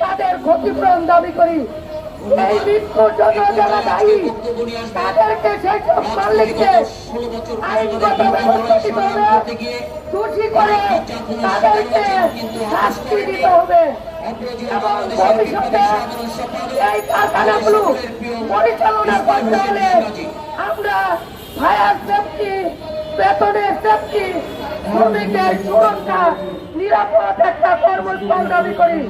তাদের ক্ষতিপূরণ দাবি করি এই মৃত্যুর জন্য যারা দায়ী তাদেরকে সেই সব মালিককে আইনগত ব্যবস্থা করে তাদেরকে শাস্তি দিতে হবে এবং ভবিষ্যতে এই আমরা ফায়ার সেফটি বেতনের সেফটি শ্রমিকের সুরক্ষা, নিরাপদ একটা কর্মস্থল দাবি করি।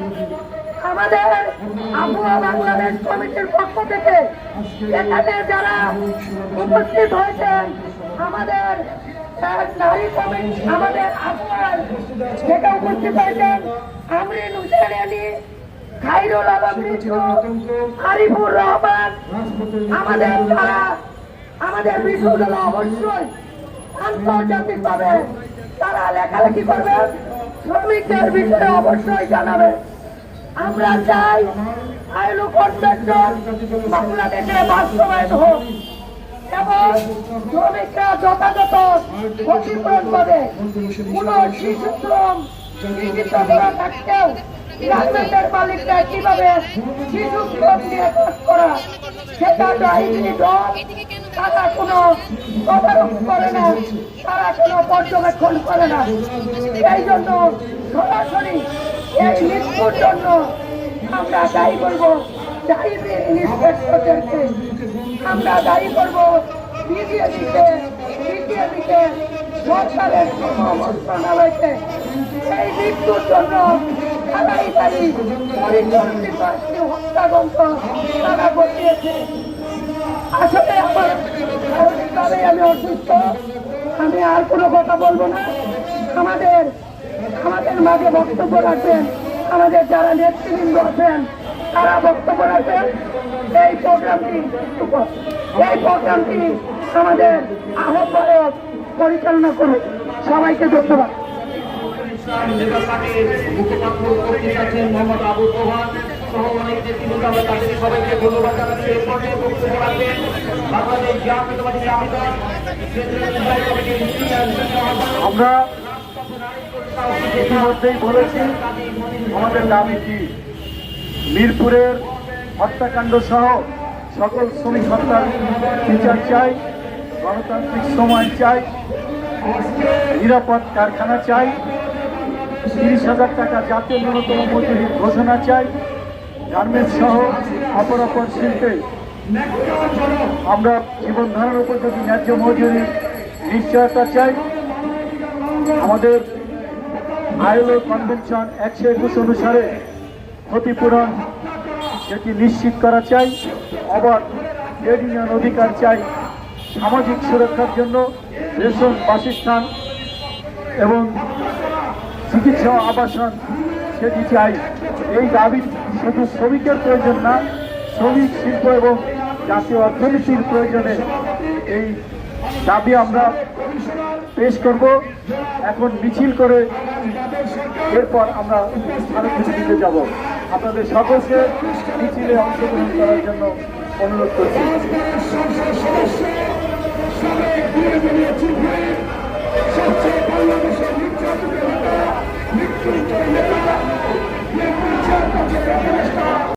আমাদের আবহাওয়া বাংলাদেশ কমিটির পক্ষ থেকে এখানে যারা উপস্থিত হয়েছেন, আমাদের নারী কমিটি, আমাদের আবহাওয়ার থেকে উপস্থিত হয়েছেন আমরিন হুসেন আলী, খাইরুল আলম আরিফুর রহমান, আমাদের যারা, আমাদের বিশ্ববিদ্যালয় অবশ্যই আন্তর্জাতিকভাবে তারা লেখালেখি করবে। শ্রমিকদের বিষয়ে অবশ্যই জানাবে। আমরা চাই আইন কনভেনশন বাংলাদেশে বাস্তবায়ন হোক এবং শ্রমিকরা যথাযথ ক্ষতিপূরণ পাবে। কোন শিশু শ্রম নিযুক্ত করা থাকলেও গার্মেন্টের মালিকরা কীভাবে শিশু শ্রম করা সেটা আইনি ডর কোনো তদারক করে না তারা কোনো পর্যবেক্ষণ করে না এই জন্য এই মৃত্যুর জন্য আমরা দায়ী করব। দায়ী ইন্সপেক্টরদেরকে আমরা দায়ী করব বিজিএবিকে বিজিএবিকে মৃত্যুর জন্য আমি আমি আর কোনো কথা বলব না। আমাদের আমাদের মাঝে বক্তব্য রাখবেন। আমাদের যারা নেতৃবৃন্দ আছেন, তারা বক্তব্য রাখবেন। এই প্রোগ্রামটি এই প্রোগ্রামটি আমাদের আহ্বায়ক পরিচালনা করুন সবাইকে ধন্যবাদ। আমরা ইতিমধ্যেই বলেছি, আমাদের দাবি কি? মিরপুরের হত্যাকাণ্ড সহ সকল শ্রমিক হত্যার বিচার চাই। গণতান্ত্রিক সময় চাই, নিরাপদ কারখানা চাই, তিরিশ হাজার টাকা জাতীয় ন্যূনতম মজুরি ঘোষণা চাই, গার্মেন্টস সহ অপর অপর শিল্পে। আমরা জীবন ধারণ উপযোগী ন্যায্য মজুরি, নিশ্চয়তা চাই, আমাদের আইএলও কনভেনশন একশো একুশ অনুসারে ক্ষতিপূরণ সেটি নিশ্চিত করা চাই, আবার ট্রেড ইউনিয়ন অধিকার চাই সামাজিক সুরক্ষার জন্য রেশন, বাসস্থান এবং চিকিৎসা আবাসন সেটি চাই। এই দাবি শুধু শ্রমিকের প্রয়োজন না, শ্রমিক, শিল্প এবং জাতীয় অর্থনীতির প্রয়োজনে এই দাবি আমরা পেশ করব। এখন মিছিল করে এরপর আমরা স্মারকলিপিতে যাব। আপনাদের সকলকে মিছিলে অংশগ্রহণ করার জন্য অনুরোধ করছি।